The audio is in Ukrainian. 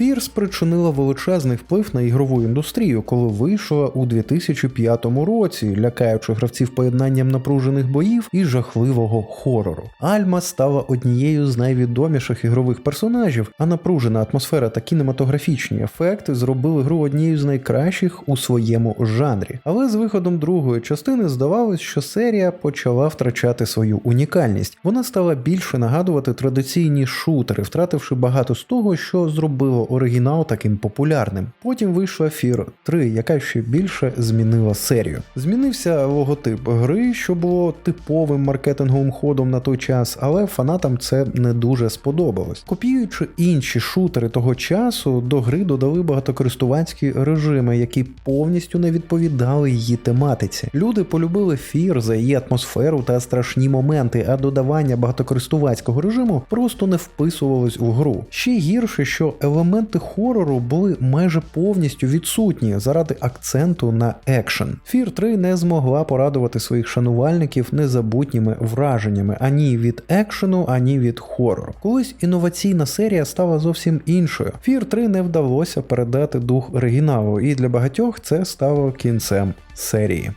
Fear спричинила величезний вплив на ігрову індустрію, коли вийшла у 2005 році, лякаючи гравців поєднанням напружених боїв і жахливого хорору. Альма стала однією з найвідоміших ігрових персонажів, а напружена атмосфера та кінематографічні ефекти зробили гру однією з найкращих у своєму жанрі. Але з виходом другої частини здавалось, що серія почала втрачати свою унікальність. Вона стала більше нагадувати традиційні шутери, втративши багато з того, що зробило оригінал таким популярним. Потім вийшла Fear 3, яка ще більше змінила серію. Змінився логотип гри, що було типовим маркетинговим ходом на той час, але фанатам це не дуже сподобалось. Копіюючи інші шутери того часу, до гри додали багатокористувацькі режими, які повністю не відповідали її тематиці. Люди полюбили Fear за її атмосферу та страшні моменти, а додавання багатокористувацького режиму просто не вписувалось у гру. Ще гірше, що елементи хорору були майже повністю відсутні заради акценту на екшен. Fear 3 не змогла порадувати своїх шанувальників незабутніми враженнями ані від екшену, ані від хорору. Колись інноваційна серія стала зовсім іншою. Fear 3 не вдалося передати дух оригіналу, і для багатьох це стало кінцем серії.